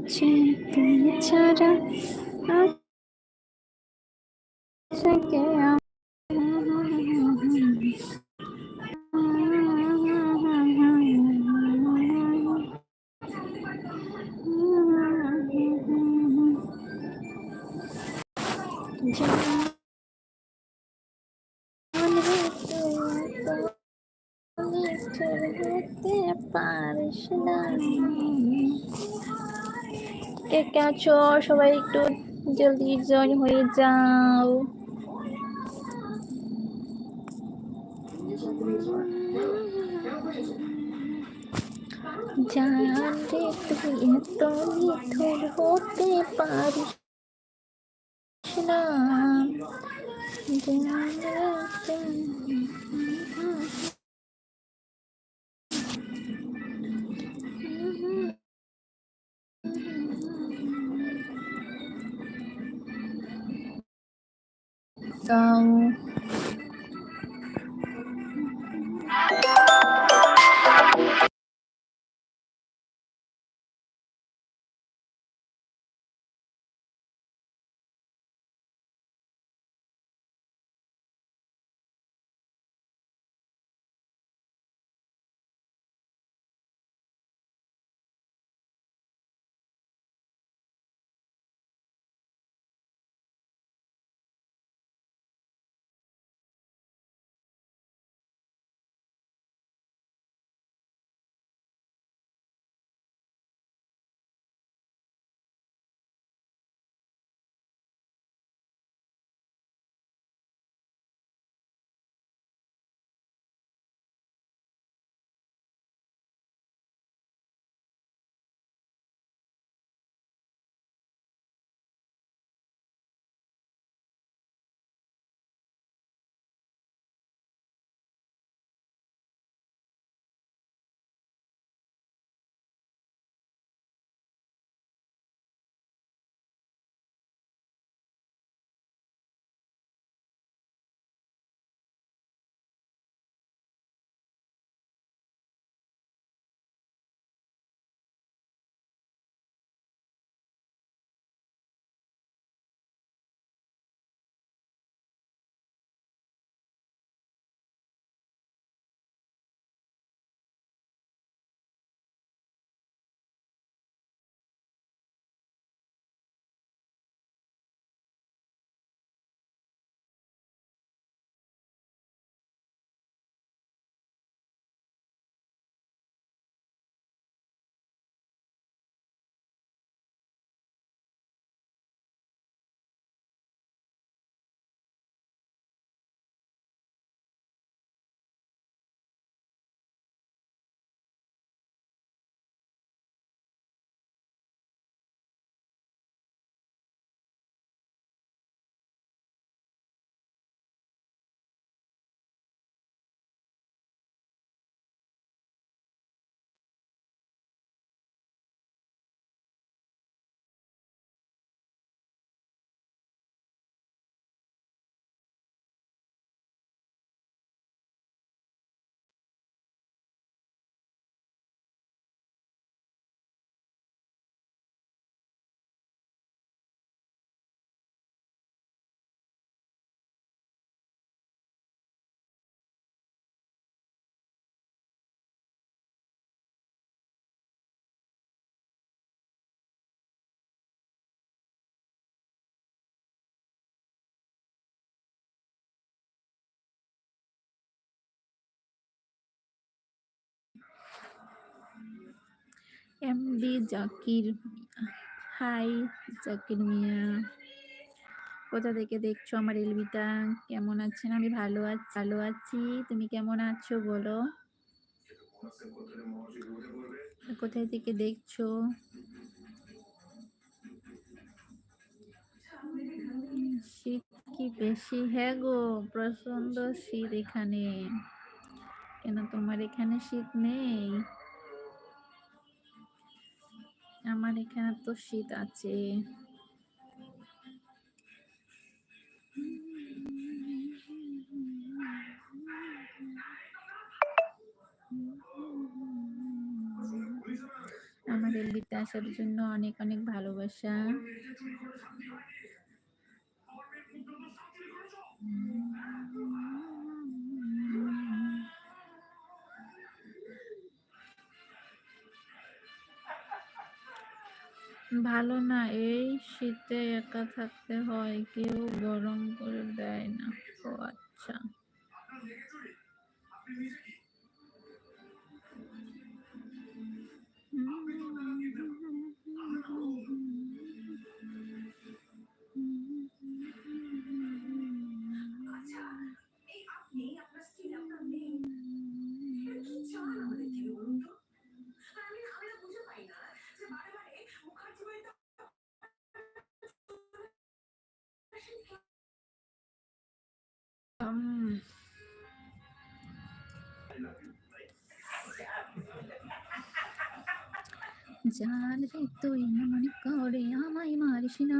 আছে তুমি ছাড়া কে আছো? সবাই একটু জলদি জয়েন হয়ে যাও। জানতে তুই এত নিথর হতে পারিস। দাও এমডি জাকির হাই জাকির মিয়া কোথা থেকে দেখছ আমার এলবিটা? কেমন আছেন? আমি ভালো আছি ভালো আছি। তুমি কেমন আছো বলো? কোথায় থেকে দেখছ? শীত কি বেশি? হ্যাঁ গো প্রচণ্ড শীত এখানে। কেন তোমার এখানে শীত নেই? আমার এখানে তো শীত আছে। আমার এলবি এলবিতে আসার জন্য অনেক অনেক ভালোবাসা। ভালো না এই শীতে একা থাকতে হয় কেউ গরম করে দেয় না। ও আচ্ছা। জান রে তুই মনে করে আমায় মারিস না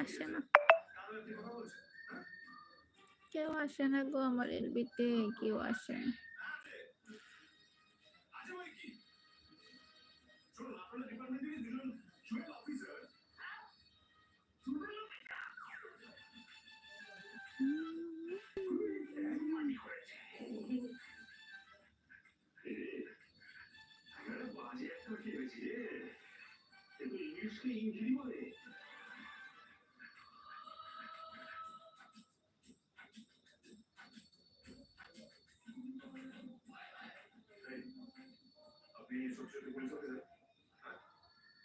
আসে না। কেউ আসে না গো আমার এলবিতে কেউ আসে না। সত্যি সত্যি পুলিশ অফিসার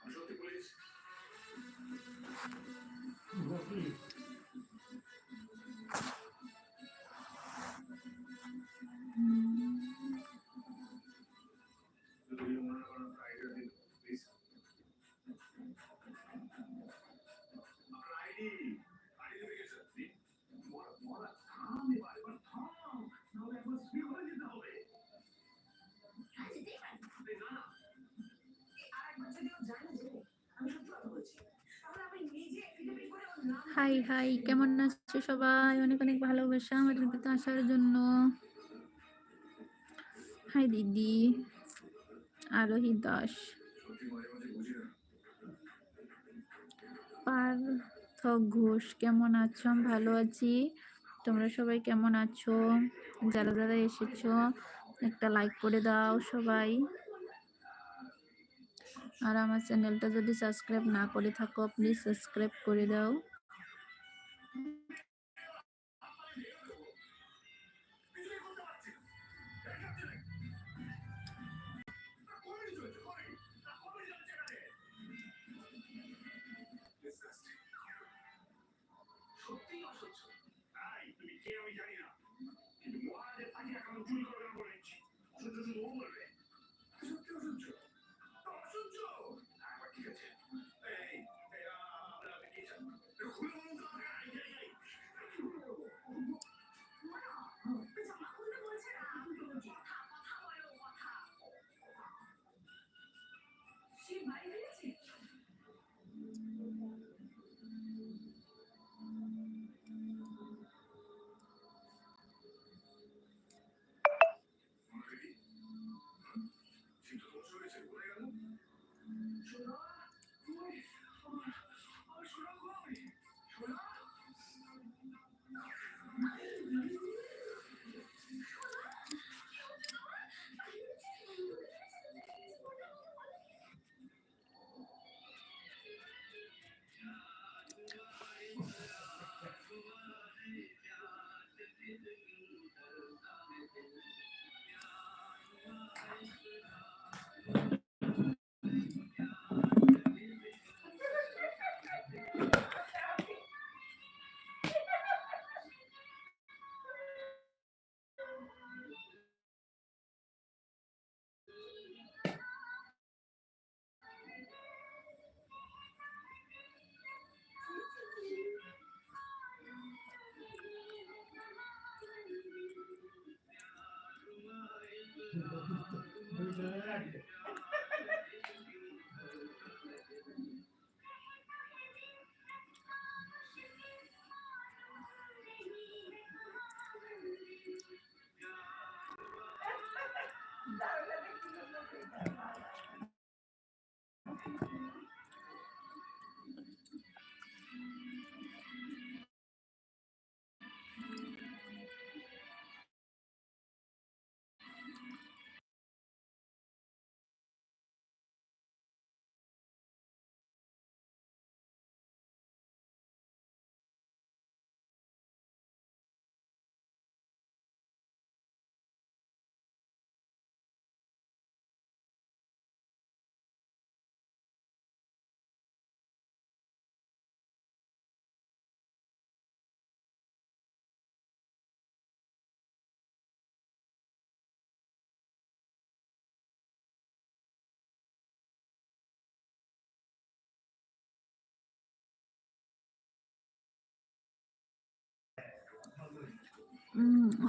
আমি সত্যি পুলিশ হাই হাই, কেমন আছো সবাই? অনেক অনেক ভালোবাসা আমাদের ভিতরে আসার জন্য। হাই, দিদি। আরোহী দাস। পার্থ ঘোষ, কেমন আছো? আমি ভালো আছি। তোমরা সবাই কেমন আছো? যারা যারা এসেছ, একটা লাইক করে দাও সবাই। আর আমার চ্যানেলটা যদি সাবস্ক্রাইব না করে থাকো প্লিজ সাবস্ক্রাইব করে দাও। Lord.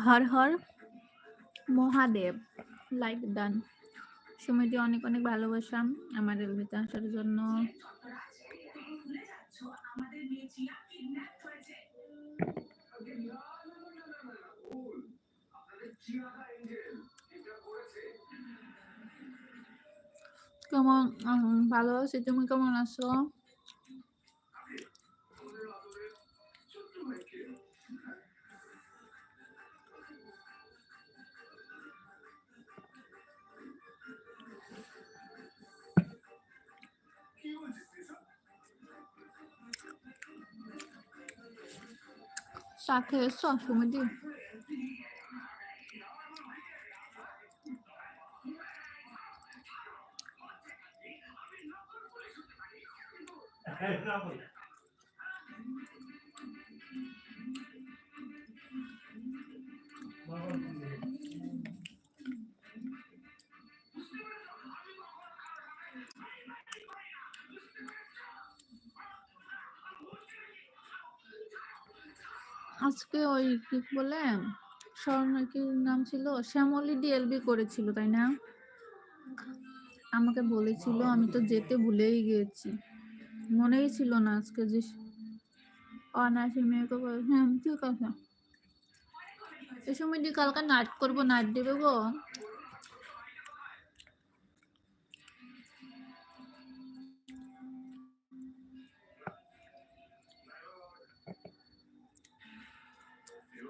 Har Har Mahadev like done সময়টি অনেক অনেক ভালোবাসা আমার আসার জন্য। কেমন? ভালো আছি। তুমি কেমন আছো? 啥可以算什么的。আজকে ওই কি বলে, স্বর্ণা নাম ছিল? শ্যামলি ডিএলবি করেছিল, তাই না? আমাকে বলেছিল, আমি তো যেতে ভুলেই গিয়েছি মনেই ছিল না আজকে যে অনায়াসে মেয়েকে বলে হ্যাঁ ঠিক আছে। এই সময় দিয়ে কালকে নাট করব, নাট দেবে গো।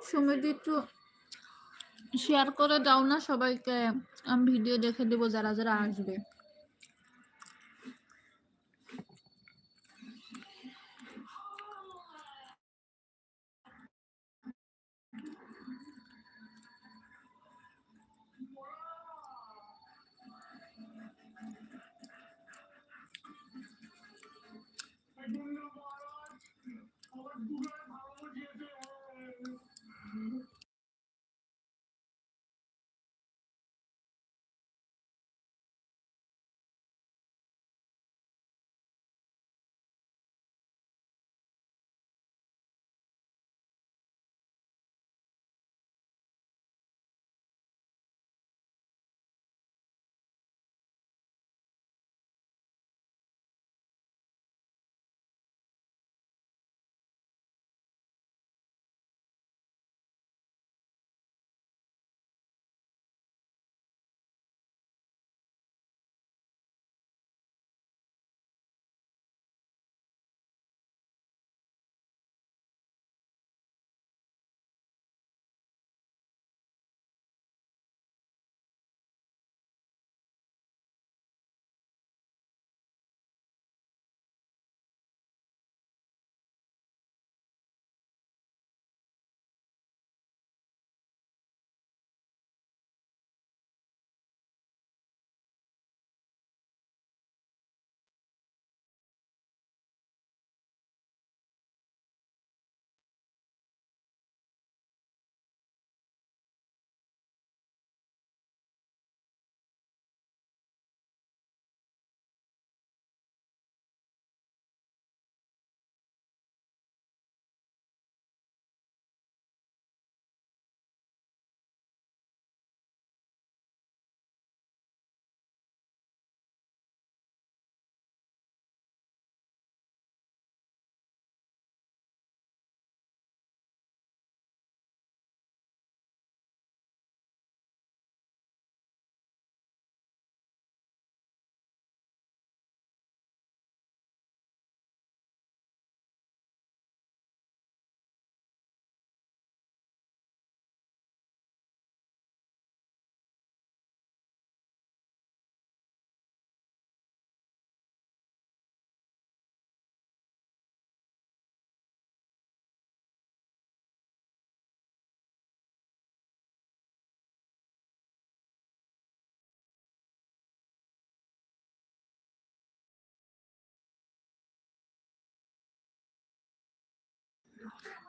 সুমিদি শেয়ার করে দাও না সবাইকে আমি ভিডিও দেখে দেবো যারা যারা আসবে।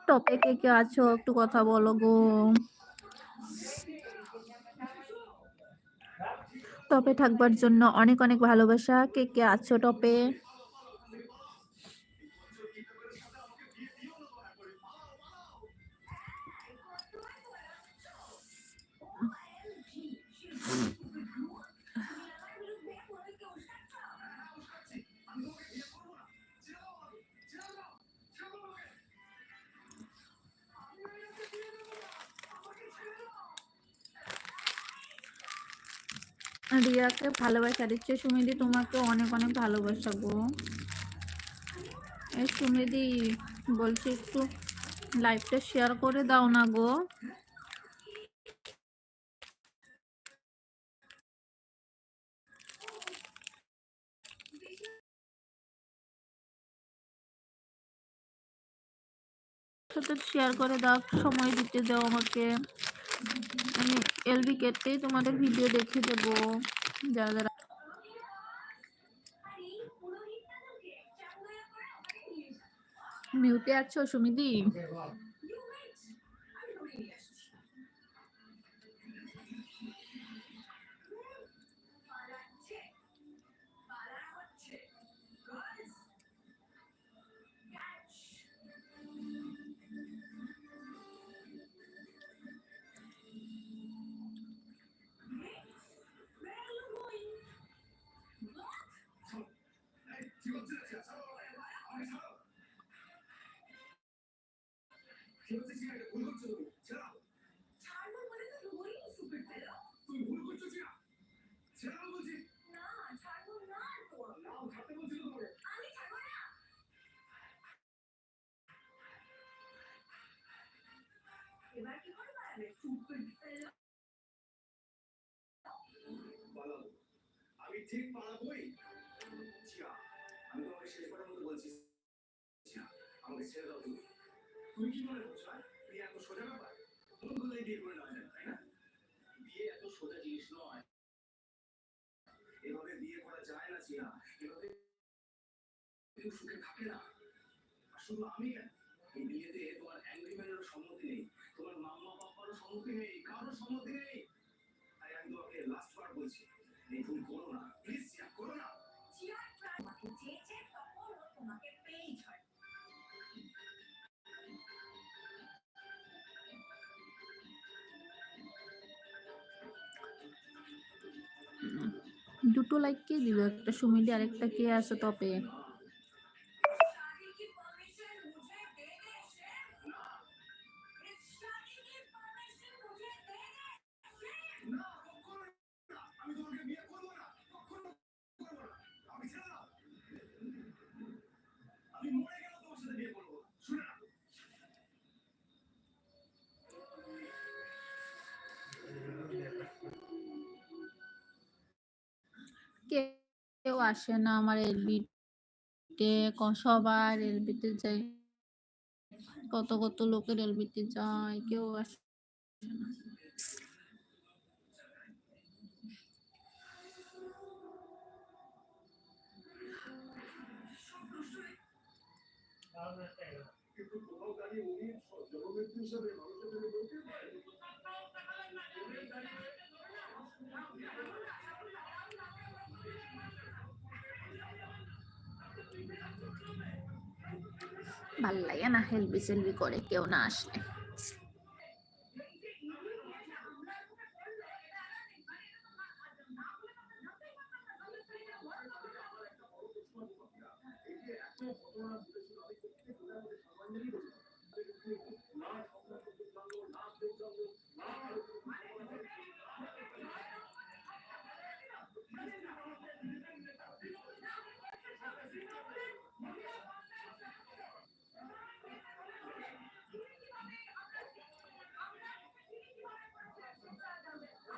টপে কে কে আছো? একটু কথা বলো গো। টপে থাকবার জন্য অনেক অনেক ভালোবাসা। কে কে আছো টপে রিয়াকে ভালোবাসা দিচ্ছে। সুমিদি তোমাকে অনেক অনেক ভালোবাসা গো। এই সুমিদি, বলছি একটু লাইভটা শেয়ার করে দাও না গো। শেয়ার করে দাও, সময় দিতে দাও আমাকে। আমি এলবি কেটেই তোমাদের ভিডিও দেখে দেবো যারা যারা মিউটে আছো সুমিদি? ঠিক পালাবই আমি তোমাকে শেষবারের মতো বলছি। জিয়া আমাকে ছেড়ে দাও তুমি। তুমি কি মনে করছ হ্যাঁ? বিয়ে এত সোজা ব্যাপার? মন করলেই বিয়ে করে নেওয়া যায় তাই না? বিয়ে এত সোজা জিনিস নয়। এভাবে বিয়ে করা যায় না জিয়া এভাবে কেউ সুখে থাকে না। আর শুধু আমি কেন? এই বিয়েতে তোমার অ্যাংরি ম্যানেরও সম্মতি নেই। তোমার মাম্মা বাপ্পারও সম্মতি নেই, কারোর সম্মতি নেই। তাই আমি তোমাকে লাস্ট বার বলছি, এই ভুল করো না। দুটো লাইক কে দিল একটা সুমিদি আরেকটা কে আছে টপে আসে না আমার এলবিতে। সবার এলবিতে যাই। কত কত লোকের এলবিতে যায় কেউ আসে না জন্য বলতে পারেন ভালো লাগে না হেলবি সেলবি করে কেউ না আসলে এক বছর থেকে ঠিক ছদিন পর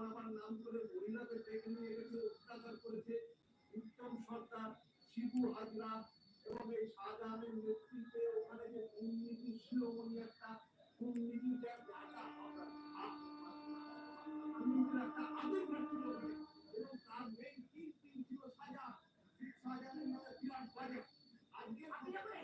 বানাবার নাম করে মহিলাদের ডেকে গেছে অত্যাচার করেছে উত্তম সরকার শিবু হাজরা এবং এই শাহজাহানের নেতৃত্বে ওখানে যে দুর্নীতি শিরোমণি একটা বাজে আজকে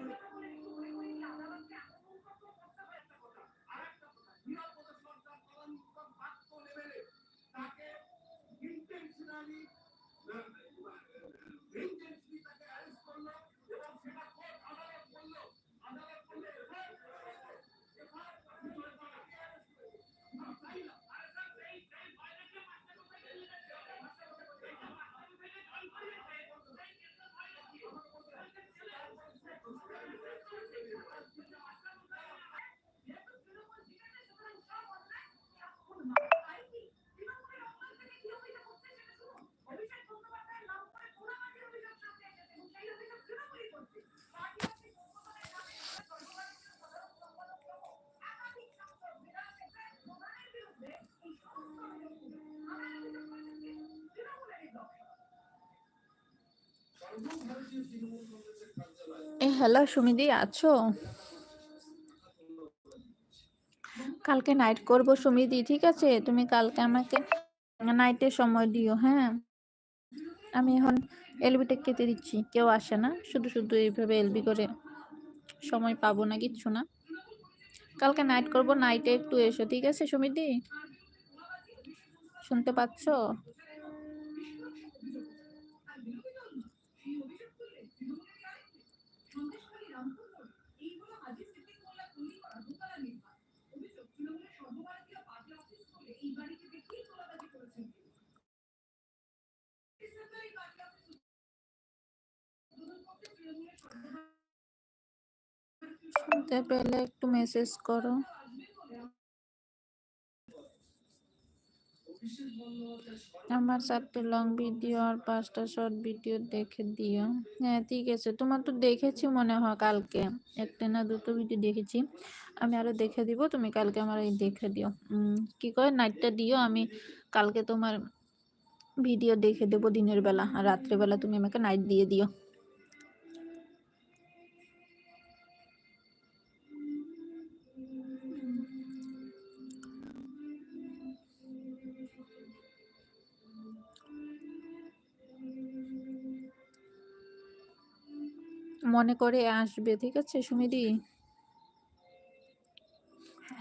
হ্যালো, সুমিদি, আছো? কালকে নাইট করব সুমিদি, ঠিক আছে? তুমি কালকে আমাকে নাইটে সময় দিও হ্যাঁ? আমি এখন এলবিটা কেটে দিচ্ছি, কেউ আসে না, শুধু শুধু এইভাবে এলবি করে সময় পাবো না, কিচ্ছু না। কালকে নাইট করব নাইটে একটু এসো, ঠিক আছে, সুমিদি? শুনতে পাচ্ছ? শুনতে পেলে একটু মেসেজ করো। আমার চারটে লং ভিডিও আর পাঁচটা শর্ট ভিডিও দেখে দিও। হ্যাঁ ঠিক আছে। তোমার তো দেখেছি মনে হয় কালকে। একটা না দুটো ভিডিও দেখেছি। আমি আরও দেখে দিব, তুমি কালকে আমার এই দেখে দিও। কি করে নাইটটা দিও। আমি কালকে তোমার ভিডিও দেখে দেবো দিনের বেলা। আর রাত্রেবেলা তুমি আমাকে নাইট দিয়ে দিও। মনে করে আসবে, ঠিক আছে, সুমিদি?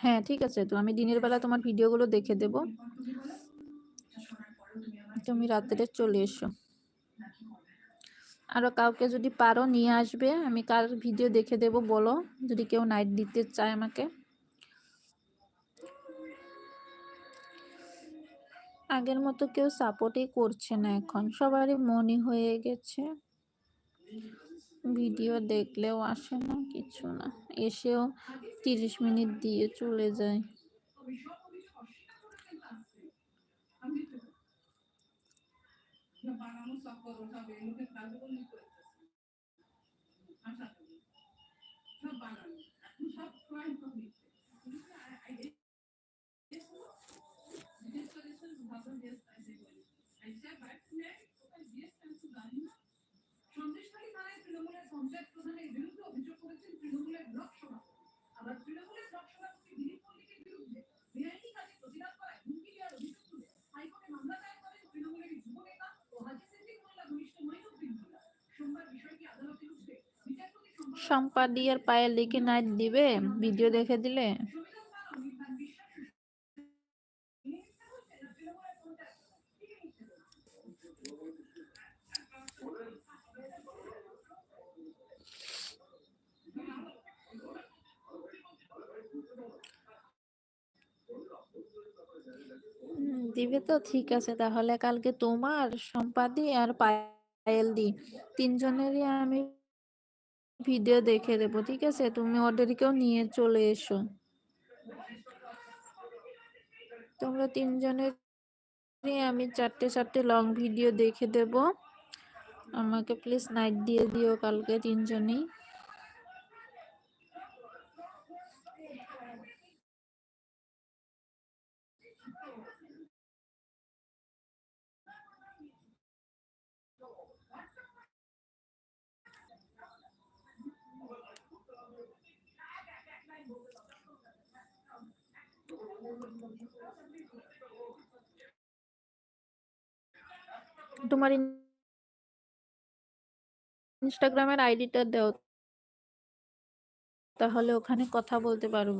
হ্যাঁ ঠিক আছে, তো আমি দিনের বেলা তোমার ভিডিওগুলো দেখে দেব। তুমি রাত্রে চলে এসো। আরও কাউকে যদি পারো নিয়ে আসবে, আমি কার ভিডিও দেখে দেব বলো, যদি কেউ নাইট দিতে চায় আমাকে। আগের মতো কেউ সাপোর্টই করছে না এখন, সবারই মনই হয়ে গেছে। ভিডিও দেখলেও আসে না কিছু না। এসেও তিরিশ মিনিট দিয়ে চলে যায়। না তৃণমূলের পঞ্চায়েত প্রধান তিনি মিথ্যে বলছেন হুম, দিবে তো ঠিক আছে। তাহলে কালকে তোমার সম্পাদি আর পায়েল দি। তিনজনেরই আমি ভিডিও দেখে দেবো, ঠিক আছে? তুমি ওদেরকেও নিয়ে চলে এসো। তোমরা তিনজনের আমি চারটে চারটে লং ভিডিও দেখে দেব। আমাকে প্লিজ নাইট দিয়ে দিও কালকে তিনজনেই। তোমার ইনস্টাগ্রামের আইডিটা দাও। তাহলে ওখানে কথা বলতে পারব।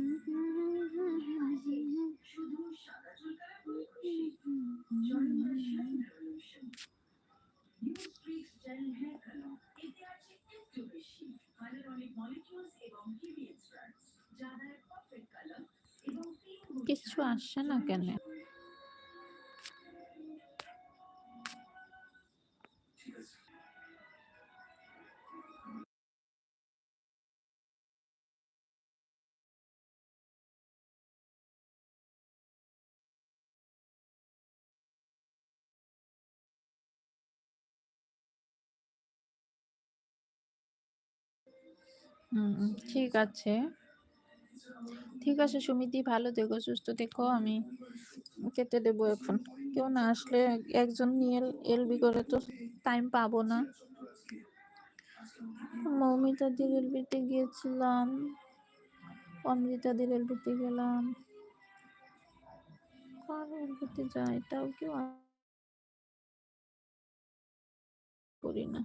কিচ্ছু আসছে না কেন? ঠিক আছে। ঠিক আছে, সুমিতি, ভালো থেকো, সুস্থ থেকো, আমি কেটে দেবো এখন। কেউ না আসলে একজন নিয়ে এলবি করে তো টাইম পাবো না। মৌমিতাদির এলবিতে গিয়েছিলাম, অমৃতাদির এলবিতে গেলাম। যাই? তাও কেউ করি না।